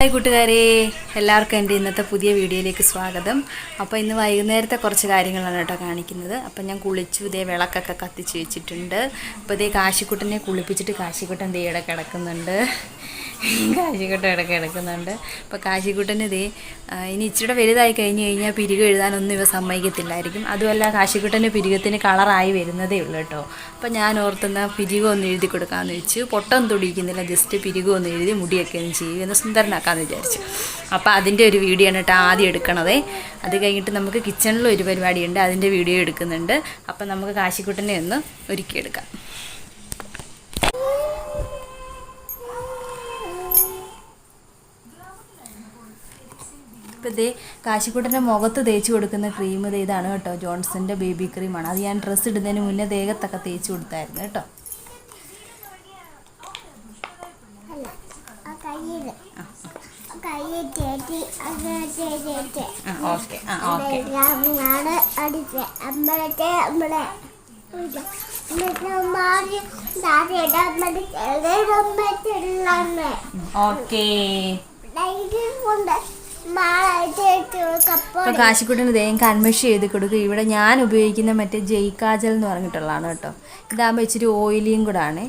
Hi കൂട്ടുകാരെ. എല്ലാവർക്കും എന്റെ ഇന്നത്തെ പുതിയ വീഡിയോയിലേക്ക് സ്വാഗതം. അപ്പോൾ ഇന്ന് വൈകുന്നേരത്തെ കുറച്ച് കാര്യങ്ങളാണ് കേട്ടോ കാണിക്കുന്നത്. അപ്പോൾ ഞാൻ കുളിച്ചു ഇതേ വിളക്കൊക്കെ കത്തിച്ച് വെച്ചിട്ടുണ്ട്. അപ്പോൾ ഇതേ കാശിക്കുട്ടനെ കുളിപ്പിച്ചിട്ട് കാശിക്കുട്ടൻ ദേ ഇവിടെ കിടക്കുന്നുണ്ട്. കാശിക്കുട്ടൻ ഇവിടെ കിടക്കുന്നുണ്ട്. അപ്പോൾ കാശിക്കുട്ടന് ആ, ഇനി ഇച്ചിരി വലുതായി കഴിഞ്ഞ് കഴിഞ്ഞാൽ പിരികെ എഴുതാനൊന്നും ഇവ സമ്മതിക്കത്തില്ലായിരിക്കും. അതുമല്ല കാശിക്കുട്ടന്റെ പിരികത്തിന് കളറായി വരുന്നതേ ഉള്ളൂ കേട്ടോ. അപ്പോൾ ഞാൻ ഓർത്തുന്ന പിരികം ഒന്ന് എഴുതി കൊടുക്കാമെന്ന് വെച്ചു. പൊട്ടം തുടിക്കുന്നില്ല ജസ്റ്റ് പിരികം ഒന്ന് എഴുതി മുടിയൊക്കെ ഒന്ന് ചെയ്യും എന്ന് സുന്ദരനാക്കാമെന്ന് വിചാരിച്ചു. അപ്പോൾ അതിന്റെ ഒരു വീഡിയോ ആണ് കേട്ടോ ആദ്യം എടുക്കണതേ. അത് കഴിഞ്ഞിട്ട് നമുക്ക് കിച്ചണിൽ ഒരു പരിപാടിയുണ്ട് അതിന്റെ വീഡിയോ എടുക്കുന്നുണ്ട്. അപ്പോൾ നമുക്ക് കാശിക്കുട്ടനെ ഒന്ന് ഒരുക്കിയെടുക്കാം ഇപ്പോൾ ഇതേ കാശിക്കുട്ടന്റെ മുഖത്ത് തേച്ച് കൊടുക്കുന്ന ക്രീം ഇത് ഇതാണ് കേട്ടോ. ജോൺസന്റെ ബേബി ക്രീമാണ് അത് ഞാൻ ഡ്രസ്സ് ഇടുന്നതിന് മുന്നേ ദേഹത്തൊക്കെ തേച്ച് കൊടുത്തായിരുന്നു കേട്ടോ. കാശിക്കുട്ടന് ദേഹം കൺമിഷ് ചെയ്ത് കൊടുക്കും. ഇവിടെ ഞാൻ ഉപയോഗിക്കുന്ന മറ്റേ ജയ്കാജൽ എന്ന് പറഞ്ഞിട്ടുള്ളതാണ് കേട്ടോ. ഇതാകുമ്പോൾ ഇച്ചിരി ഓയിലിയും കൂടെ ആണ്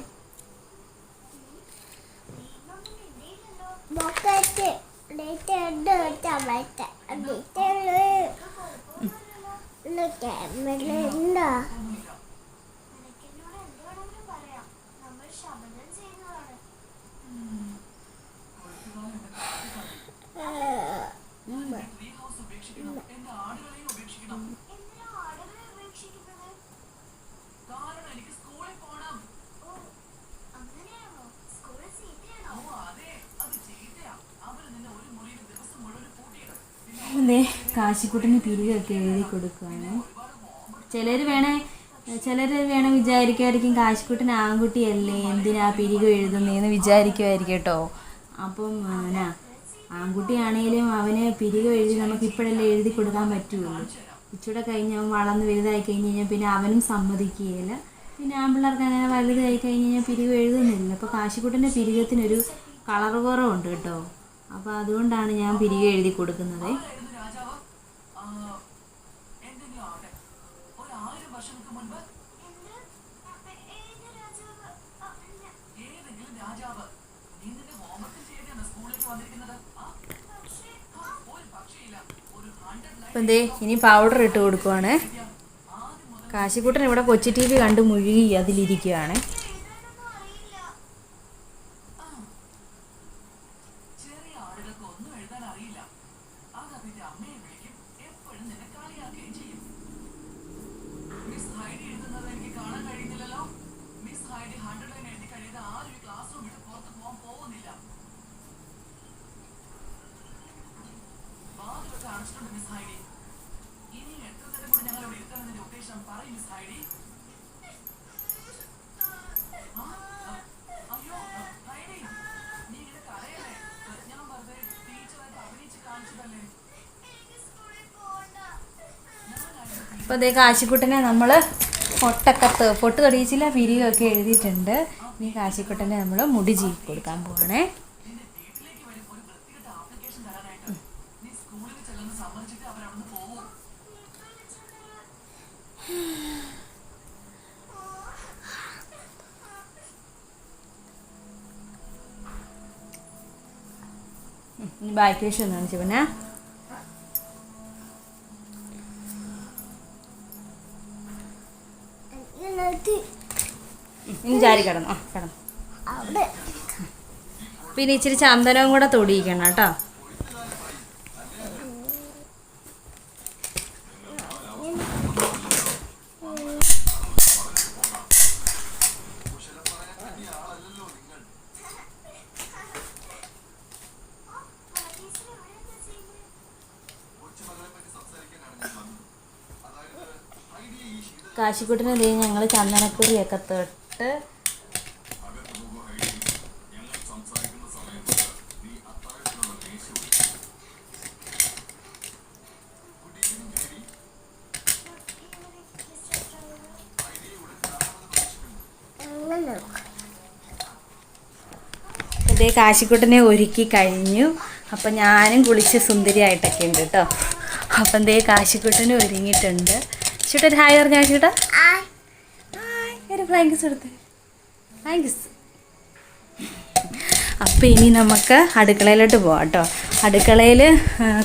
മുഖത്ത് ഡേറ്റ് ഉണ്ട് ചമച്ച ക്യാമറ ഉണ്ടോ ദേ കാശിക്കുട്ടന് തിരികെയൊക്കെ എഴുതി കൊടുക്കുകയാണ് ചിലർ വേണേ ചിലർ വേണം വിചാരിക്കുമായിരിക്കും കാശിക്കുട്ടൻ ആൺകുട്ടിയല്ലേ എന്തിനാ പിരിക എഴുതുന്നതെന്ന് വിചാരിക്കുമായിരിക്കും കേട്ടോ. അപ്പം എന്നാ ആൺകുട്ടിയാണേലും അവന് പിരിക എഴുതി നമുക്ക് ഇപ്പോഴല്ലേ എഴുതി കൊടുക്കാൻ പറ്റുള്ളൂ. ഇച്ചിടെ കഴിഞ്ഞ് അവൻ വളർന്ന് വലുതായി കഴിഞ്ഞ് കഴിഞ്ഞാൽ പിന്നെ അവനും സമ്മതിക്കുകയില്ല. പിന്നെ ആൺപിള്ളേർക്ക് അങ്ങനെ വലുതായി കഴിഞ്ഞ് കഴിഞ്ഞാൽ പിരിവ് എഴുതുന്നില്ല. അപ്പോൾ കാശിക്കുട്ടന്റെ പിരികത്തിനൊരു കളർ കുറവുണ്ട് കേട്ടോ. അപ്പോൾ അതുകൊണ്ടാണ് ഞാൻ പിരിക എഴുതി കൊടുക്കുന്നത്. അപ്പം എന്തേ ഇനി പൗഡർ ഇട്ട് കൊടുക്കുവാണ്. കാശിക്കുട്ടൻ ഇവിടെ കൊച്ചി ടി വി കണ്ട് മുഴുകി അതിലിരിക്കുകയാണ് അപ്പോൾ അതേ കാശിക്കുട്ടനെ നമ്മൾ പൊട്ടക്കത്ത് പൊട്ട് തൊടിയിച്ചില്ല പിരികൊക്കെ എഴുതിയിട്ടുണ്ട്. ഇനി കാശിക്കുട്ടനെ നമ്മൾ മുടി ചീക്കി കൊടുക്കാൻ പോവാണേ. ഉം, ഇനി ബാക്ക് ഇഞ്ചാരി കിടന്നു. ആ കിടന്നു. പിന്നെ ഇച്ചിരി ചന്ദനവും കൂടെ തൊടിയിക്കണം കേട്ടോ. കാശിക്കുട്ടിന് ഇതേ ഞങ്ങൾ ചന്ദനക്കുറിയൊക്കെ തൊട്ട് ഇതേ കാശിക്കുട്ടനെ ഒരുക്കി കഴിഞ്ഞു. അപ്പം ഞാനും കുളിച്ച് സുന്ദരിയായിട്ടൊക്കെ ഉണ്ട് കേട്ടോ. അപ്പം ദേ കാശിക്കുട്ടനെ ഒരുങ്ങിയിട്ടുണ്ട്. ചേട്ടാ ഹായ് പറഞ്ഞാ ചേട്ടാ. ഒരു ഫ്ലൈങ്കിസ് എടുത്ത്. ഫ്ലൈങ്കിസ് അപ്പം ഇനി നമുക്ക് അടുക്കളയിലോട്ട് പോവാം കേട്ടോ. അടുക്കളയിൽ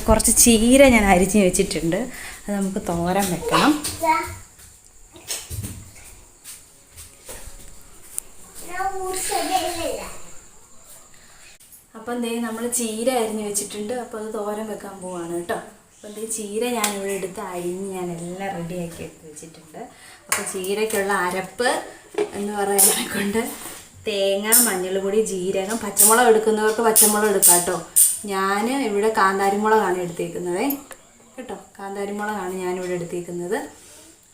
കുറച്ച് ചീര ഞാൻ അരിഞ്ഞ് വെച്ചിട്ടുണ്ട്. അത് നമുക്ക് തോരൻ വെക്കണം. അപ്പം ദേ നമ്മൾ ചീര അരിഞ്ഞ് വെച്ചിട്ടുണ്ട്. അപ്പോൾ അത് തോരൻ വെക്കാൻ പോവാണ് കേട്ടോ. അപ്പോൾ ഈ ചീര ഞാനിവിടെ എടുത്ത് അരിഞ്ഞ് ഞാൻ എല്ലാം റെഡിയാക്കി എടുത്ത് വെച്ചിട്ടുണ്ട്. അപ്പോൾ ചീരയ്ക്കുള്ള അരപ്പ് എന്ന് പറയുന്നത് കൊണ്ട് തേങ്ങ മഞ്ഞൾപൊടി ജീരകം പച്ചമുളക് എടുക്കുന്നവർക്ക് പച്ചമുളക് എടുക്കാം കേട്ടോ. ഞാൻ ഇവിടെ കാന്താരിമുളകാണ് എടുത്തേക്കുന്നത്. കേട്ടോ കാന്താരിമുളകാണ് ഞാനിവിടെ എടുത്തേക്കുന്നത്.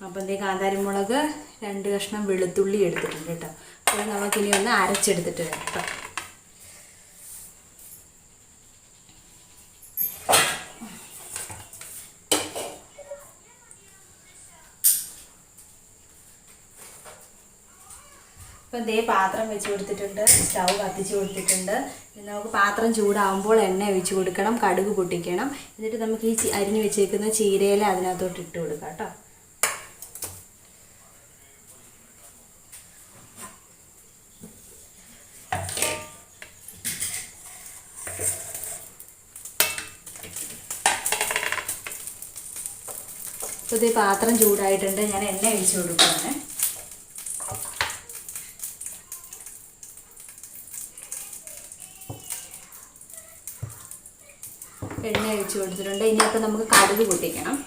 അപ്പോൾ എന്തേ കാന്താരിമുളക് രണ്ട് കഷ്ണം വെളുത്തുള്ളി എടുത്തിട്ടുണ്ട് കേട്ടോ. അപ്പോൾ നമുക്കിനി ഒന്ന് അരച്ചെടുത്തിട്ട് വരാം കേട്ടോ. ഇപ്പം ദേ പാത്രം വെച്ച് കൊടുത്തിട്ടുണ്ട് സ്റ്റൗ കത്തിച്ച് കൊടുത്തിട്ടുണ്ട്. നമുക്ക് പാത്രം ചൂടാകുമ്പോൾ എണ്ണ ഒഴിച്ച് കൊടുക്കണം കടുക് പൊട്ടിക്കണം. എന്നിട്ട് നമുക്ക് ഈ അരിഞ്ഞ് വെച്ചേക്കുന്ന ചീരയില അതിനകത്തോട്ട് ഇട്ട് കൊടുക്കാം കേട്ടോ. ഇപ്പോൾ ഇത് പാത്രം ചൂടായിട്ടുണ്ട് ഞാൻ എണ്ണ ഒഴിച്ച് കൊടുക്കുകയാണ് എണ്ണ ഒഴിച്ചു കൊടുത്തിട്ടുണ്ട്. ഇനിയിപ്പോൾ നമുക്ക് കടുക് പൊട്ടിക്കണം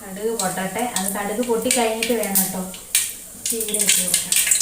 കടുക് പൊട്ടട്ടെ. അത് കടുക് പൊട്ടിക്കഴിഞ്ഞിട്ട് വേണം കേട്ടോ. ചീര വെച്ച് കൊടുക്കാൻ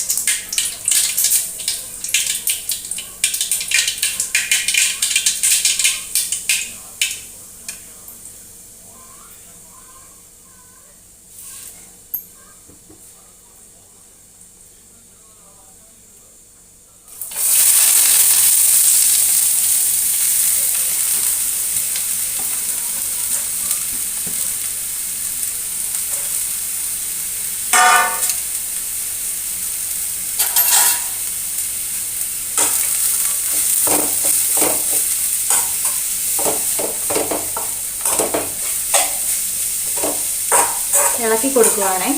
ഇളക്കി കൊടുക്കുവാണേ.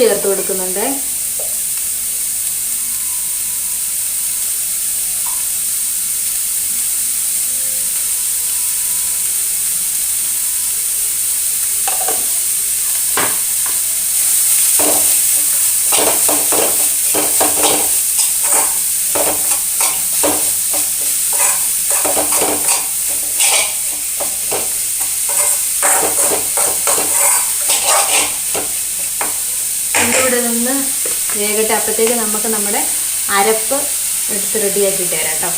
ചേർത്ത് കൊടുക്കുന്നുണ്ട്. ഇവിടെ നിന്ന് വേഗട്ടെ. അപ്പോഴത്തേക്ക് നമുക്ക് നമ്മുടെ അരപ്പ് എടുത്ത് റെഡിയാക്കി തരാം കേട്ടോ.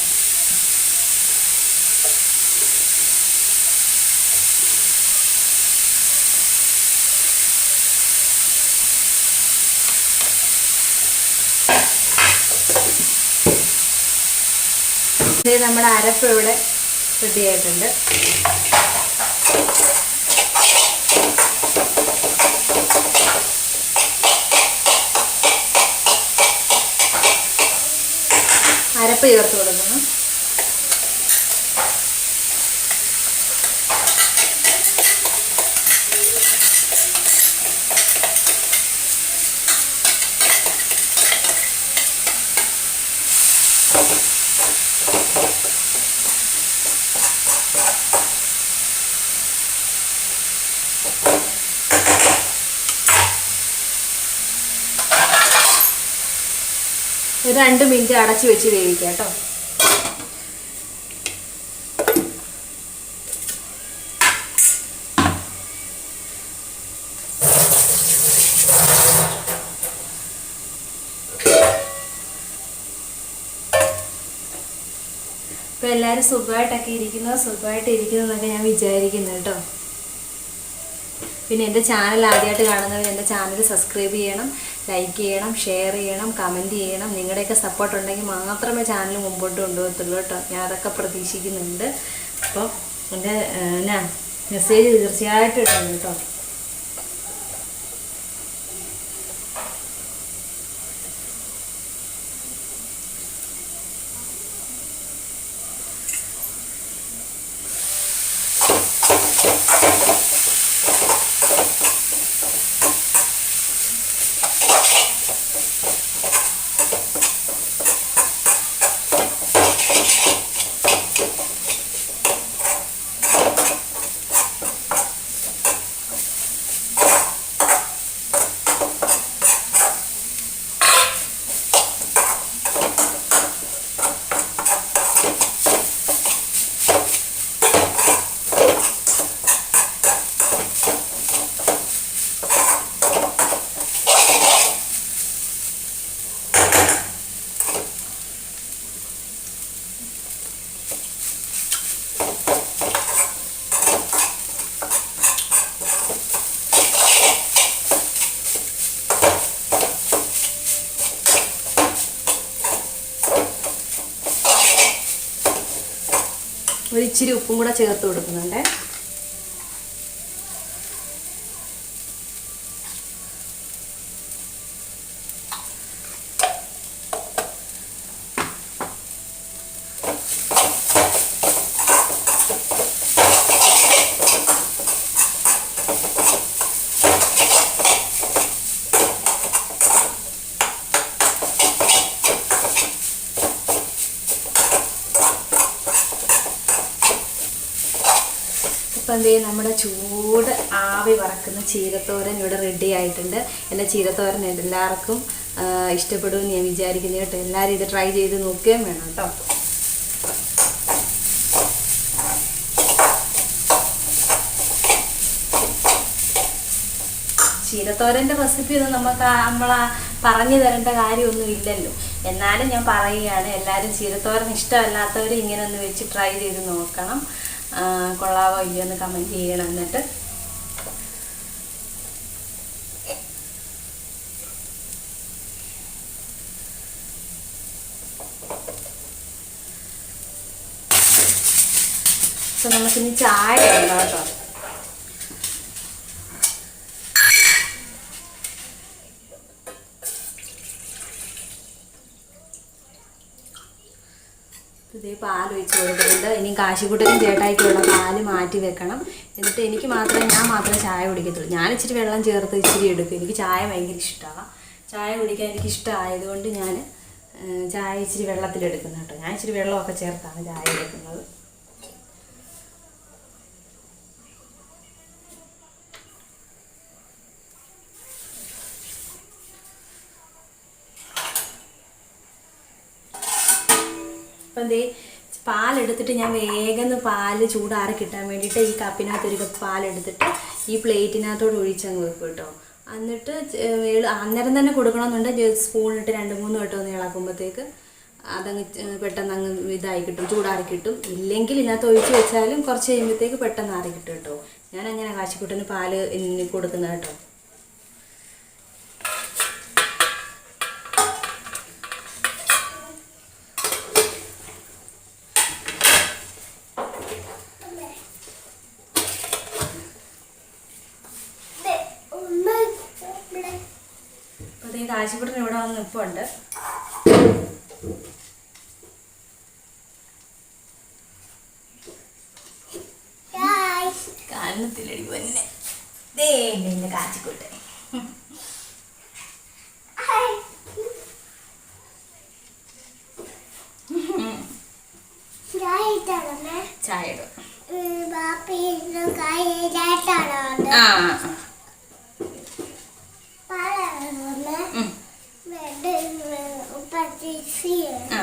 നമ്മുടെ അരപ്പ് ഇവിടെ റെഡി ആയിട്ടുണ്ട് അരപ്പ് ചേർത്ത് കൊടുക്കണം രണ്ട് മിനിറ്റ് അടച്ചു വെച്ച് വേവിക്കാം കേട്ടോ. ഇപ്പം എല്ലാരും സുഖമായിട്ടൊക്കെ ഇരിക്കുന്നു. സുഖമായിട്ട് ഇരിക്കുന്നതെന്നൊക്കെ ഞാൻ വിചാരിക്കുന്നു കേട്ടോ. പിന്നെ എന്റെ ചാനൽ ആദ്യമായിട്ട് കാണുന്നവർ എന്റെ ചാനൽ സബ്സ്ക്രൈബ് ചെയ്യണം. ലൈക്ക് ചെയ്യണം ഷെയർ ചെയ്യണം കമന്റ് ചെയ്യണം നിങ്ങളുടെയൊക്കെ സപ്പോർട്ട് ഉണ്ടെങ്കിൽ മാത്രമേ ചാനൽ മുമ്പോട്ട് കൊണ്ടുപോകത്തുള്ളൂ കേട്ടോ. ഞാൻ അതൊക്കെ പ്രതീക്ഷിക്കുന്നുണ്ട്. അപ്പോൾ എന്റെ എന്നാ മെസ്സേജ് തീർച്ചയായിട്ടും ഇട്ടുണ്ട് കേട്ടോ ഒരു ഇച്ചിരി ഉപ്പും കൂടെ ചേർത്ത് കൊടുക്കുന്നുണ്ട്. ചെയ്യും നമ്മുടെ ചൂട് ആവി വറക്കുന്ന ചീരത്തോരൻ ഇവിടെ റെഡി ആയിട്ടുണ്ട്. എന്റെ ചീരത്തോരൻ എല്ലാവർക്കും ഇഷ്ടപ്പെടുമെന്ന് ഞാൻ വിചാരിക്കുന്നു കേട്ടോ. എല്ലാവരും ഇത് ട്രൈ ചെയ്ത് നോക്കുകയും വേണം കേട്ടോ. ചീരത്തോരന്റെ റെസിപ്പി ഒന്നും നമുക്ക് നമ്മൾ പറഞ്ഞു തരേണ്ട കാര്യമൊന്നും ഇല്ലല്ലോ. എന്നാലും ഞാൻ പറയുകയാണ് എല്ലാവരും ചീരത്തോരൻ ഇഷ്ടമല്ലാത്തവർ ഇങ്ങനെ ഒന്ന് വെച്ച് ട്രൈ ചെയ്ത് നോക്കണം. കൊള്ളാവോ ഇല്ലയോ എന്ന് കമന്റ് ചെയ്യണം എന്നിട്ട്. നമുക്കിനി ചായ ഇടണം ഇതേ പാൽ ഒഴിച്ച് കൊടുക്കുന്നുണ്ട്. ഇനി കാശിക്കുട്ടനും ചേട്ടായിക്കുള്ള പാൽ മാറ്റി വെക്കണം. എന്നിട്ട് എനിക്ക് മാത്രമേ ഞാൻ മാത്രമേ ചായ കുടിക്കത്തുള്ളൂ. ഞാൻ ഇച്ചിരി വെള്ളം ചേർത്ത് ഇച്ചിരി എടുക്കും. എനിക്ക് ചായ ഭയങ്കര ഇഷ്ടമാണ് ചായ കുടിക്കാൻ എനിക്ക് ഇഷ്ടമായതുകൊണ്ട് ഞാൻ ചായ ഇച്ചിരി വെള്ളത്തിലെടുക്കുന്നു കേട്ടോ. ഞാൻ ഇച്ചിരി വെള്ളമൊക്കെ ചേർത്താണ് ചായ എടുക്കുന്നത്. അപ്പം എന്തേ പാലെടുത്തിട്ട് ഞാൻ വേഗം പാൽ ചൂടാറി കിട്ടാൻ വേണ്ടിയിട്ട് ഈ കപ്പിനകത്ത് ഒരു കപ്പ് പാലെടുത്തിട്ട് ഈ പ്ലേറ്റിനകത്തോട് ഒഴിച്ചങ്ങ് വെക്കും കേട്ടോ. എന്നിട്ട് അന്നേരം തന്നെ കൊടുക്കണമെന്നുണ്ടെങ്കിൽ സ്പൂണിട്ട് രണ്ട് മൂന്ന് വട്ടം ഒന്ന് ഇളക്കുമ്പോഴത്തേക്ക് അതങ്ങ് പെട്ടെന്ന് അങ്ങ് ഇതായി കിട്ടും ചൂടാറി കിട്ടും. ഇല്ലെങ്കിൽ ഇതിനകത്ത് ഒഴിച്ച് വെച്ചാലും കുറച്ച് കഴിയുമ്പോഴത്തേക്ക് പെട്ടെന്ന് ആറി കിട്ടും കേട്ടോ. ഞാൻ അങ്ങനെ കാശിക്കുട്ടന് പാൽ കൊടുക്കുന്നത് കേട്ടോ ഉമ്മ ഇവിടെ കാശിക്കുട്ടൻ ഇവിടെ വന്ന് നിൽപ്പുണ്ട് ഗായ്സ് കാരണത്തിലടി പൊന്നെ. ദേ ചായ ഇടും. ആ. ആ.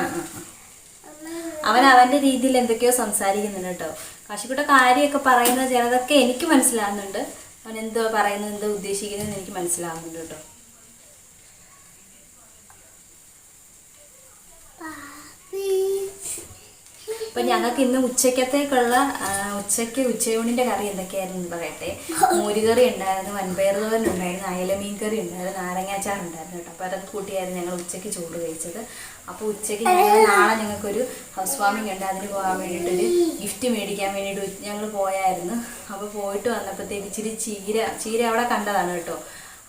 അവൻ അവന്റെ രീതിയിൽ എന്തൊക്കെയോ സംസാരിക്കുന്നുണ്ട് കേട്ടോ. കാശിക്കുട്ട കാര്യമൊക്കെ പറയുന്നത് ചിലതൊക്കെ എനിക്ക് മനസ്സിലാകുന്നുണ്ട് അവൻ എന്തോ പറയുന്നത് എന്തോ ഉദ്ദേശിക്കുന്നത് എനിക്ക് മനസ്സിലാകുന്നുണ്ട് കേട്ടോ. അപ്പൊ ഞങ്ങൾക്ക് ഇന്ന് ഉച്ചക്കത്തേക്കുള്ള ഉച്ചയ്ക്ക് ഉച്ചയൂണിന്റെ കറി എന്തൊക്കെയായിരുന്നു പറയട്ടെ? മോരുകറി ഉണ്ടായിരുന്നു വൻപയർ തോരൻ ഉണ്ടായിരുന്നു അയലമീൻ കറി ഉണ്ടായിരുന്നു നാരങ്ങാച്ചാർ ഉണ്ടായിരുന്നു കേട്ടോ. അപ്പൊ അതൊക്കെ കൂട്ടിയായിരുന്നു ഞങ്ങൾ ഉച്ചയ്ക്ക് ചോറ് കഴിച്ചത്. അപ്പൊ ഉച്ചയ്ക്ക് ഞങ്ങൾ നാളെ ഞങ്ങൾക്കൊരു ഹൗസ് വാമിംഗ് ഉണ്ട്. അതിന് പോകാൻ വേണ്ടിയിട്ടൊരു ഗിഫ്റ്റ് മേടിക്കാൻ വേണ്ടിയിട്ട് ഞങ്ങൾ പോയായിരുന്നു. അപ്പോൾ പോയിട്ട് വന്നപ്പോഴത്തേക്ക് ഇച്ചിരി ചീര ചീര അവിടെ കണ്ടതാണ് കേട്ടോ.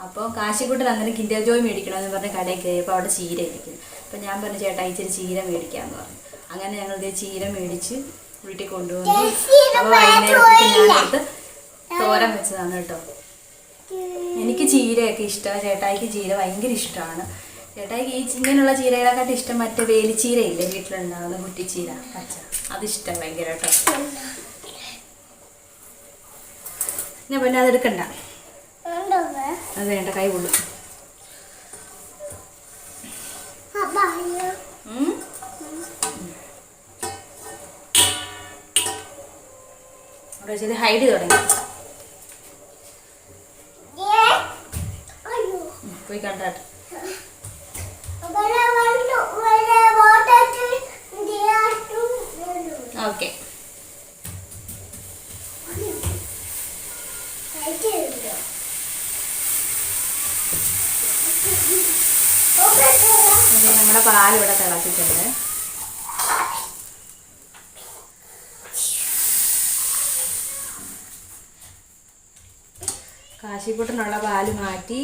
അപ്പോൾ കാശിക്കൂട്ടൻ അന്നേരം കിൻഡർ ജോയ് മേടിക്കണമെന്ന് പറഞ്ഞ കടയിൽ കയറിയപ്പോൾ അവിടെ ചീര ഇരിക്കും അപ്പൊ ഞാൻ പറഞ്ഞു ചേട്ടാ ഇച്ചിരി ചീര മേടിക്കാമെന്ന് പറഞ്ഞു. അങ്ങനെ ഞങ്ങൾ ഇതേ ചീര മേടിച്ച് വീട്ടിൽ കൊണ്ടുവന്നു. അപ്പോൾ വൈകുന്നേരത്തേക്ക് ഞാനെടുത്ത് തോരൻ വെച്ചതാണ് കേട്ടോ. എനിക്ക് ചീരയൊക്കെ ഇഷ്ടമാണ്. ചേട്ടായിക്ക് ചീര ഭയങ്കര ഇഷ്ടമാണ്. ചേട്ടായിക്ക് ഈ ചിങ്ങനുള്ള ഇങ്ങനെയുള്ള ചീരകളെക്കാട്ടും ഇഷ്ടം മറ്റേ വേലിച്ചീരയില്ലേ വീട്ടിലുണ്ടാവുന്ന കുട്ടിച്ചീര പച്ച. അതിഷ്ടം ഭയങ്കര കേട്ടോ. ഞാൻ പിന്നെ അതെടുക്കണ്ട അത് വേണ്ട കൈ കൊള്ളും. അവിടെ വെച്ചത് ഹൈഡ് തുടങ്ങി. പോയി കണ്ടാട്ട്. ഓക്കെ. നമ്മുടെ പാൽ ഇവിടെ തിളച്ചിട്ടുണ്ട് കാശിക്കുട്ടനുള്ള പാൽ മാറ്റി.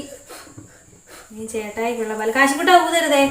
ഇനി ചേട്ടായിക്കുള്ള പാൽ. കാശിക്കുട്ട ഊതരുതേ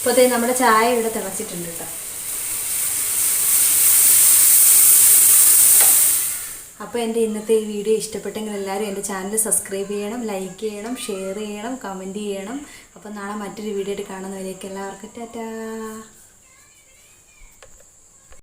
അപ്പോൾ നമ്മുടെ ചായ ഇവിടെ തിളച്ചിട്ടുണ്ട് കേട്ടോ. അപ്പോൾ എന്റെ ഇന്നത്തെ ഈ വീഡിയോ ഇഷ്ടപ്പെട്ടെങ്കിൽ എല്ലാവരും എന്റെ ചാനൽ സബ്സ്ക്രൈബ് ചെയ്യണം ലൈക്ക് ചെയ്യണം ഷെയർ ചെയ്യണം കമന്റ് ചെയ്യണം. അപ്പോൾ നാളെ മറ്റൊരു വീഡിയോ ആയിട്ട് കാണുന്നവരേക്ക് എല്ലാവർക്കും ടാറ്റാ.